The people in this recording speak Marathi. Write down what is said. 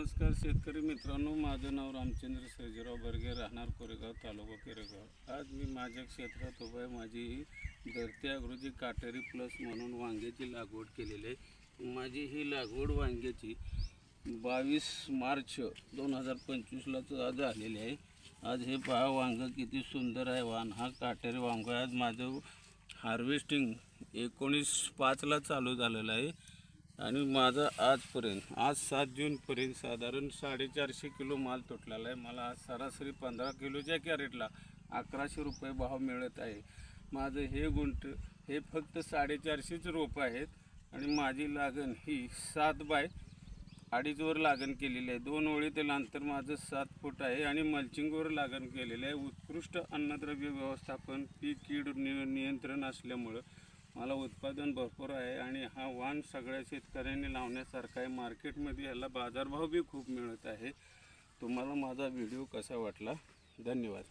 नमस्कार शेतकरी मित्रांनो माझं नाव रामचंद्र सर्जेराव बर्गे राहणार कोरेगाव तालुका केरेगाव. आज मी माझ्या क्षेत्रात उभं आहे. माझी ही धरती आगृजी काटेरी प्लस म्हणून वांग्याची लागवड केलेली आहे. माझी ही लागवड वांग्याची बावीस मार्च दोन हजार पंचवीसलाच आज आलेली आहे. आज हे पहा वांगं किती सुंदर आहे. वाण हा काटेरी वांग आहे. आज माझं हार्वेस्टिंग एकोणीस पाचला चालू झालेलं आहे. आणि माझा आजपर्यंत आज सात जूनपर्यंत साधारण साडेचारशे किलो माल तुटलेला आहे. मला आज सरासरी पंधरा किलोच्या कॅरेटला अकराशे रुपये भाव मिळत आहे. माझं हे गुंट हे फक्त साडेचारशेच रोपं आहेत आणि माझी लागण ही सात बाय अडीचवर लागण केलेली आहे. दोन ओळीतील अंतर माझं सात फूट आहे आणि मल्चिंगवर लागण केलेलं आहे. उत्कृष्ट अन्नद्रव्य व्यवस्थापन पीक कीड नियंत्रण असल्यामुळं मला उत्पादन भरपूर आहे आणि हा वाण सगळ्या शेतकऱ्यांनी लावण्यासारखा आहे. मार्केटमध्ये याला बाजारभाव बी खूप मिळत आहे. तुम्हाला माझा व्हिडिओ कसा वाटला? धन्यवाद.